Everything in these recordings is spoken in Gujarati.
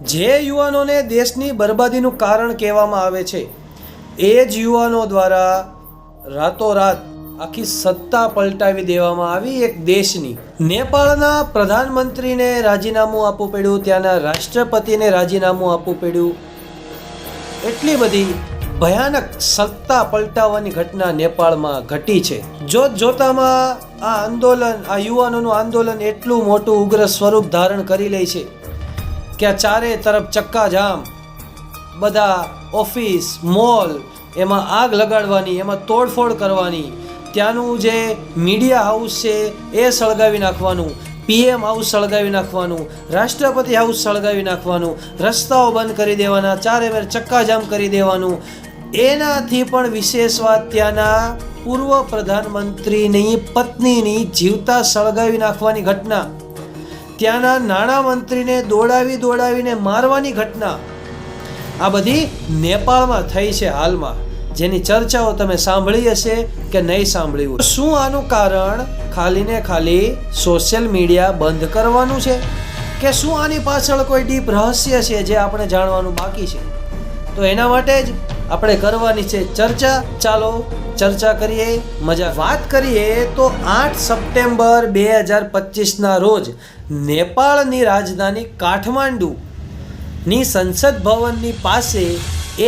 જે યુવાનોને દેશની બરબાદીનું કારણ કહેવામાં આવે છે, એ જ યુવાનો દ્વારા રાતોરાત આખી સત્તા પલટાવી દેવામાં આવી એક દેશની. નેપાળના પ્રધાનમંત્રીને રાજીનામું આપવું પડ્યું, ત્યાંના રાષ્ટ્રપતિને રાજીનામું આપવું પડ્યું. એટલી બધી ભયાનક સત્તા પલટાવવાની ઘટના નેપાળમાં ઘટી છે. જોત જોતામાં આ આંદોલન, આ યુવાનોનું આંદોલન એટલું મોટું ઉગ્ર સ્વરૂપ ધારણ કરી લે છે. કે આ ચારે તરફ ચક્કાજામ. બધા ઓફિસ, મોલ, એમાં આગ લગાડવાની, એમાં તોડફોડ કરવાની. ત્યાંનું જે મીડિયા હાઉસ છે, એ સળગાવી નાખવાનું. પીએમ હાઉસ સળગાવી નાખવાનું. રાષ્ટ્રપતિ હાઉસ સળગાવી નાખવાનું. રસ્તાઓ બંધ કરી દેવાના, ચારે મેર ચક્કાજામ કરી દેવાનું. એનાથી પણ વિશેષ વાત ત્યાંના પૂર્વ પ્રધાનમંત્રીની પત્નીની જીવતા સળગાવી નાખવાની ઘટના. ત્યાંના નાણામંત્રીને દોડાવી દોડાવીને મારવાની ઘટના. આ બધી નેપાળમાં થઈ છે હાલમાં. જેની ચર્ચાઓ તમે સાંભળી હશે કે નહીં સાંભળી હોય શું આનું કારણ ખાલી ને ખાલી સોશિયલ મીડિયા બંધ કરવાનું છે? કે શું આની પાછળ કોઈ ડીપ રહસ્ય છે જે આપણે જાણવાનું બાકી છે? તો એના માટે જ આપણે કરવાની છે ચર્ચા. ચાલો ચર્ચા કરીએ, મજા વાત કરીએ તો આઠ સપ્ટેમ્બર બે હજાર પચીસના રોજ નેપાળની રાજધાની કાઠમાંડુ ની સંસદ ભવનની પાસે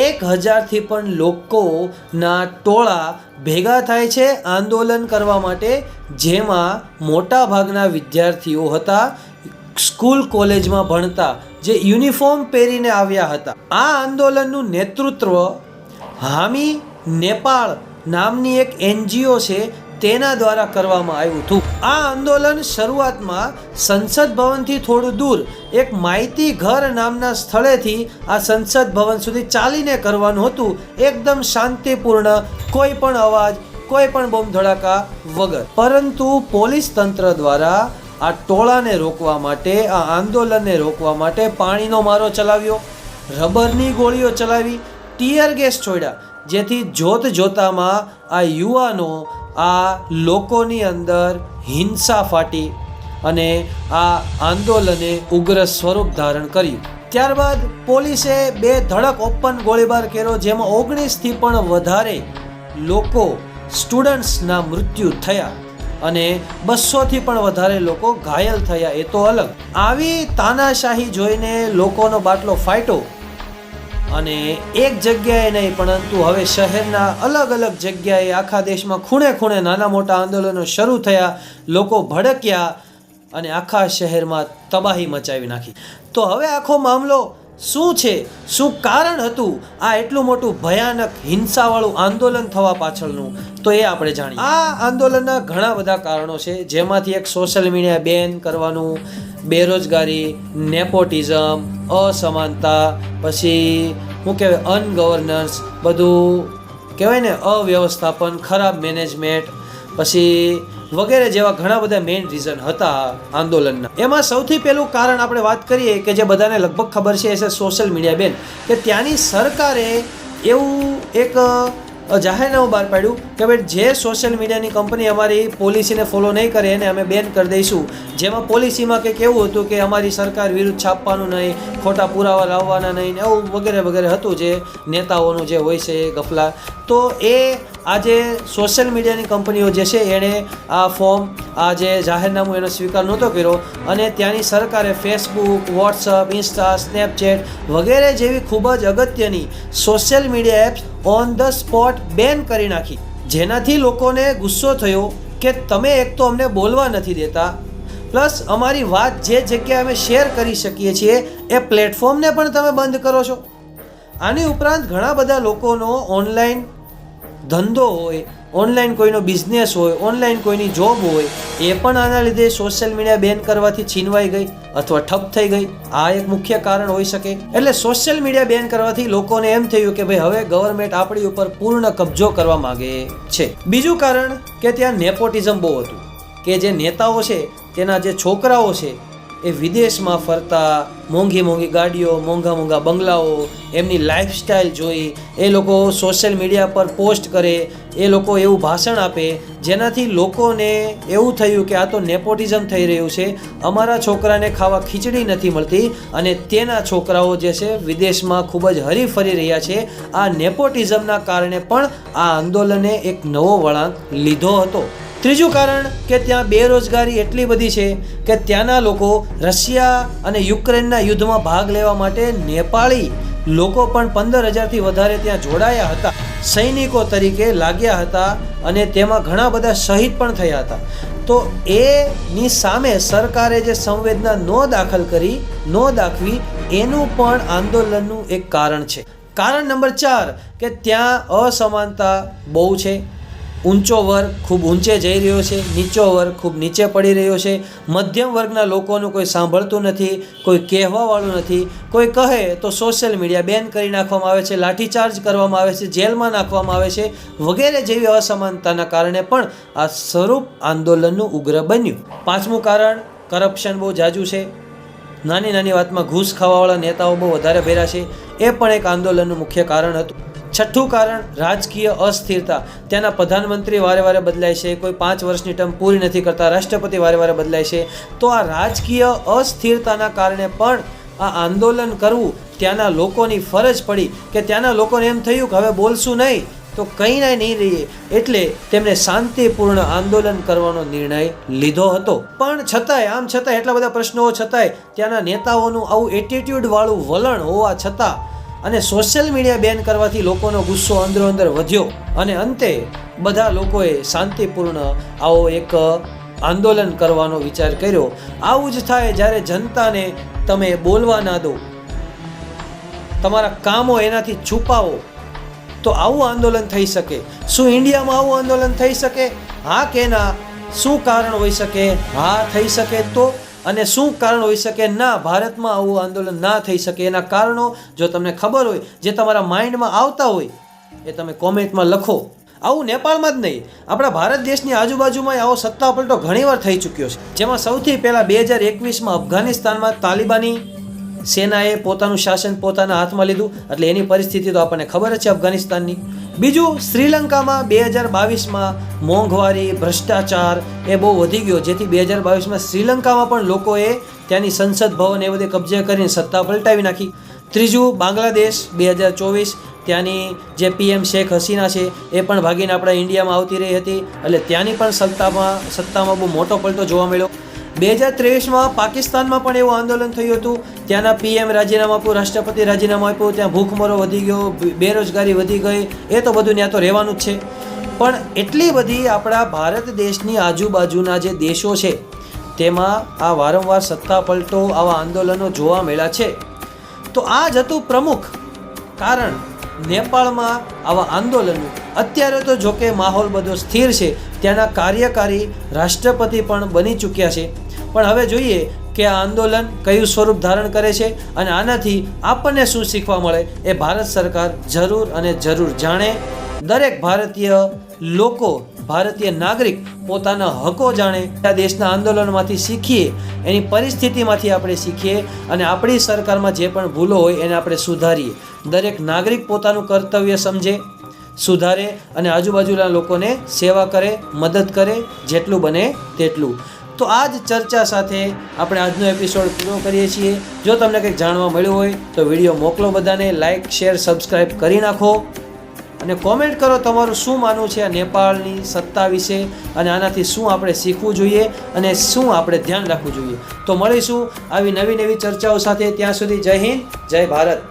એક હજારથી પણ લોકોના ટોળા ભેગા થાય છે આંદોલન કરવા માટે, જેમાં મોટાભાગના વિદ્યાર્થીઓ હતા, સ્કૂલ કોલેજમાં ભણતા, જે યુનિફોર્મ પહેરીને આવ્યા હતા. આ આંદોલનનું નેતૃત્વ હામી નેપાળ નામની એક એનજીઓ છે, તેના દ્વારા કરવામાં આવ્યું હતું. આ આંદોલન શરૂઆતમાં સંસદ ભવનથી થોડું દૂર, એક માહિતી ઘર નામના સ્થળેથી આ સંસદ ભવન સુધી ચાલીને કરવાનું હતું. એકદમ શાંતિપૂર્ણ, કોઈ પણ અવાજ, કોઈ પણ બોમ્બ ધડાકા વગર. પરંતુ પોલીસ તંત્ર દ્વારા આ ટોળાને રોકવા માટે, આ આંદોલનને રોકવા માટે પાણીનો મારો ચલાવ્યો. રબરની ગોળીઓ ચલાવી ટીયર ગેસ છોડ્યા. જેથી જોત જોતામાં આ યુવાનો આ લોકોની અંદર હિંસા ફાટી અને આ આંદોલને ઉગ્ર સ્વરૂપ ધારણ કર્યું. ત્યારબાદ પોલીસે બે ધડક ઓપન ગોળીબાર કર્યો, જેમાં ઓગણીસથી પણ વધારે લોકો સ્ટુડન્ટ્સના મૃત્યુ થયા અને બસોથી પણ વધારે લોકો ઘાયલ થયા. એ તો અલગ. આવી તાનાશાહી જોઈને લોકોનો બાટલો ફાટ્યો. અને એક જગ્યાએ નહીં, પરંતુ હવે શહેરના અલગ અલગ જગ્યાએ આખા દેશમાં ખૂણે ખૂણે નાના મોટા આંદોલનો શરૂ થયા, લોકો ભડક્યા અને આખા શહેરમાં તબાહી મચાવી નાખી. તો હવે આખો મામલો શું છે? શું કારણ હતું આ એટલું મોટું ભયાનક હિંસાવાળું આંદોલન થવા પાછળનું? તો એ આપણે જાણીએ. આ આંદોલનના ઘણા બધા કારણો છે, જેમાંથી એક સોશિયલ મીડિયા બેન કરવાનું, બેરોજગારી નેપોટિઝમ અસમાનતા, પછી શું કહેવાય અનગવર્નન્સ બધું કહેવાય ને અવ્યવસ્થાપન, ખરાબ મેનેજમેન્ટ પછી વગેરે જેવા ઘણા બધા મેઇન રીઝન હતા આંદોલનના. એમાં સૌથી પહેલું કારણ આપણે વાત કરીએ કે જે બધાને લગભગ ખબર છે, એ છે સોશિયલ મીડિયા બેન. કે ત્યાંની સરકારે એવું એક જાહેરનામું બહાર પાડ્યું કે ભાઈ જે સોશિયલ મીડિયાની કંપની અમારી પોલિસીને ફોલો નહીં કરે એને અમે બેન કરી દઈશું. જેમાં પોલિસીમાં કંઈક એવું હતું કે અમારી સરકાર વિરુદ્ધ છાપવાનું નહીં, ખોટા પુરાવા લાવવાના નહીં એવું વગેરે વગેરે હતું જે નેતાઓનું જે હોય છે એ ગફલા. તો એ આજે સોશિયલ મીડિયાની કંપનીઓ જે છે એણે આ ફોર્મ આ જે જાહેરનામું એનો સ્વીકાર નહોતો કર્યો અને ત્યાંની સરકારે ફેસબુક વોટ્સઅપ ઇન્સ્ટા સ્નેપચેટ વગેરે જેવી ખૂબ જ અગત્યની social media apps on the spot ban કરી નાખી. જેનાથી લોકોને ગુસ્સો થયો કે તમે એક તો અમને બોલવા નથી દેતા. પ્લસ અમારી વાત જે જગ્યાએ અમે શેર કરી શકીએ છીએ એ પ્લેટફોર્મને પણ તમે બંધ કરો છો. આની ઉપરાંત ઘણા બધા લોકોનો ઓનલાઈન ધંધો હોય ઓનલાઈન કોઈનો બિઝનેસ હોય, ઓનલાઈન કોઈની જોબ હોય, એ પણ આના લીધે સોશિયલ મીડિયા બેન કરવાથી છીનવાઈ ગઈ અથવા ઠપ થઈ ગઈ. આ એક મુખ્ય કારણ હોઈ શકે. એટલે સોશિયલ મીડિયા બેન કરવાથી લોકોને એમ થયું કે ભાઈ હવે ગવર્મેન્ટ આપણી ઉપર પૂર્ણ કબજો કરવા માંગે છે. બીજું કારણ કે ત્યાં નેપોટિઝમ બહુ હતું. કે જે નેતાઓ છે, તેના જે છોકરાઓ છે, એ વિદેશમાં ફરતા, મોંઘી મોંઘી ગાડીઓ, મોંઘા મોંઘા બંગલાઓ, એમની લાઈફસ્ટાઈલ જોઈ, એ લોકો સોશિયલ મીડિયા પર પોસ્ટ કરે એ લોકો એવું ભાષણ આપે, જેનાથી લોકોને એવું થયું કે આ તો નેપોટિઝમ થઈ રહ્યું છે, અમારા છોકરાને ખાવા ખીચડી નથી મળતી અને તેના છોકરાઓ જે છે વિદેશમાં ખૂબ જ હરીફરી રહ્યા છે. આ નેપોટિઝમના કારણે પણ આ આંદોલને એક નવો વળાંક લીધો હતો. ત્રીજું કારણ કે ત્યાં બેરોજગારી એટલી બધી છે કે ત્યાંના લોકો રશિયા અને યુક્રેનના યુદ્ધમાં ભાગ લેવા માટે નેપાળી લોકો પણ પંદર હજારથી વધારે ત્યાં જોડાયા હતા. સૈનિકો તરીકે લાગ્યા હતા અને તેમાં ઘણા બધા શહીદ પણ થયા હતા. તો એની સામે સરકારે જે સંવેદના ન દાખલ કરી, ન દાખવી, એનું પણ આંદોલનનું એક કારણ છે. કારણ નંબર ચાર, કે ત્યાં અસમાનતા બહુ છે. ઊંચો વર્ગ ખૂબ ઊંચે જઈ રહ્યો છે, નીચો વર્ગ ખૂબ નીચે પડી રહ્યો છે. મધ્યમ વર્ગના લોકોનું કોઈ સાંભળતું નથી, કોઈ કહેવાવાળું નથી. કોઈ કહે તો સોશિયલ મીડિયા બેન કરી નાખવામાં આવે છે, લાઠીચાર્જ કરવામાં આવે છે, જેલમાં નાખવામાં આવે છે, વગેરે જેવી અસમાનતાના કારણે પણ આ સ્વરૂપ આંદોલનનું ઉગ્ર બન્યું. પાંચમું કારણ કરપ્શન બહુ જાજુ છે. નાની નાની વાતમાં ઘૂસ ખાવાવાળા નેતાઓ બહુ વધારે ભેરા છે. એ પણ એક આંદોલનનું મુખ્ય કારણ હતું. છઠ્ઠું કારણ રાજકીય અસ્થિરતા. ત્યાંના પ્રધાનમંત્રી વારે વારે બદલાય છે, કોઈ પાંચ વર્ષની ટર્મ પૂરી નથી કરતા, રાષ્ટ્રપતિ વારે વારે બદલાય છે. તો આ રાજકીય અસ્થિરતાના કારણે પણ આ આંદોલન કરવું ત્યાંના લોકોની ફરજ પડી કે ત્યાંના લોકોને એમ થયું કે હવે બોલશું નહીં, તો કંઈ ના નહીં રહીએ. એટલે તેમણે શાંતિપૂર્ણ આંદોલન કરવાનો નિર્ણય લીધો હતો. પણ છતાંય, આમ છતાંય એટલા બધા પ્રશ્નો છતાંય ત્યાંના નેતાઓનું આવું એટીટ્યૂડવાળું વલણ હોવા છતાં અને સોશિયલ મીડિયા બેન કરવાથી લોકોનો ગુસ્સો અંદરો અંદર વધ્યો અને અંતે બધા લોકોએ શાંતિપૂર્ણ આવો એક આંદોલન કરવાનો વિચાર કર્યો. આવું જ થાય જ્યારે જનતાને તમે બોલવા ના દો. તમારા કામો એનાથી છુપાવો. તો આવું આંદોલન થઈ શકે. શું ઇન્ડિયામાં આવું આંદોલન થઈ શકે? હા કે ના? શું કારણ હોઈ શકે? હા થઈ શકે તો અને શું કારણ હોઈ શકે? ના, ભારતમાં આવું આંદોલન ના થઈ શકે. એના કારણો જો તમને ખબર હોય, જે તમારા માઇન્ડમાં આવતા હોય, એ તમે કોમેન્ટમાં લખો. આવું નેપાળમાં જ નહીં. આપણા ભારત દેશની આજુબાજુમાં આવો સત્તા પલટો ઘણીવાર થઈ ચૂક્યો છે. જેમાં સૌથી પહેલાં બે હજાર એકવીસમાં અફઘાનિસ્તાનમાં તાલિબાની સેનાએ પોતાનું શાસન પોતાના હાથમાં લીધું, એટલે એની પરિસ્થિતિ તો આપણને ખબર જ છે અફઘાનિસ્તાનની. બીજું, શ્રીલંકામાં બે હજાર બાવીસમાં મોંઘવારી, ભ્રષ્ટાચાર એ બહુ વધી ગયો, જેથી બે હજાર બાવીસમાં શ્રીલંકામાં પણ લોકોએ ત્યાંની સંસદ ભવન એ બધે કબજે કરીને સત્તા પલટાવી નાખી. ત્રીજું, બાંગ્લાદેશ, બે હજાર ચોવીસ, ત્યાંની જે પીએમ શેખ હસીના છે, એ પણ ભાગીને આપણા ઇન્ડિયામાં આવતી રહી હતી, એટલે ત્યાંની પણ સત્તામાં સત્તામાં બહુ મોટો પલટો જોવા મળ્યો. બે હજાર ત્રેવીસમાં પાકિસ્તાનમાં પણ એવું આંદોલન થયું હતું. ત્યાંના પીએમ રાજીનામું આપ્યું રાષ્ટ્રપતિ રાજીનામું આપ્યું, ત્યાં ભૂખમરો વધી ગયો બેરોજગારી વધી ગઈ, એ તો બધું ત્યાં તો રહેવાનું જ છે. પણ એટલી બધી આપણા ભારત દેશની આજુબાજુના જે દેશો છે, તેમાં આ વારંવાર સત્તા પલટો, આવા આંદોલનો જોવા મળ્યા છે. તો આ જ હતું પ્રમુખ, કારણ નેપાળમાં આવા આંદોલનો. અત્યારે તો જોકે માહોલ બધો સ્થિર છે, ત્યાંના કાર્યકારી રાષ્ટ્રપતિ પણ બની ચૂક્યા છે. પણ હવે જોઈએ કે આ આંદોલન કયું સ્વરૂપ ધારણ કરે છે અને આનાથી આપણને શું શીખવા મળે એ ભારત સરકાર જરૂર અને જરૂર જાણે. દરેક ભારતીય લોકો, ભારતીય નાગરિક પોતાના હકો જાણે આ દેશના આંદોલનમાંથી શીખીએ, એની પરિસ્થિતિમાંથી આપણે શીખીએ અને આપણી સરકારમાં જે પણ ભૂલો હોય એને આપણે સુધારીએ. દરેક નાગરિક પોતાનું કર્તવ્ય સમજે, સુધારે અને આજુબાજુના લોકોને સેવા કરે, મદદ કરે, જેટલું બને તેટલું. તો આ જ ચર્ચા સાથે આપણે આજનો એપિસોડ પૂરો કરીએ છીએ. જો તમને કંઈક જાણવા મળ્યું હોય તો વીડિયો મોકલો બધાને લાઇક શેર સબસ્ક્રાઈબ કરી નાખો. અને કોમેન્ટ કરો તમારું શું માનવું છે આ નેપાળની સત્તા વિશે અને આનાથી શું આપણે શીખવું જોઈએ અને શું આપણે ધ્યાન રાખવું જોઈએ. તો મળીશું આવી નવી નવી ચર્ચાઓ સાથે. ત્યાં સુધી જય હિન્દ, જય ભારત.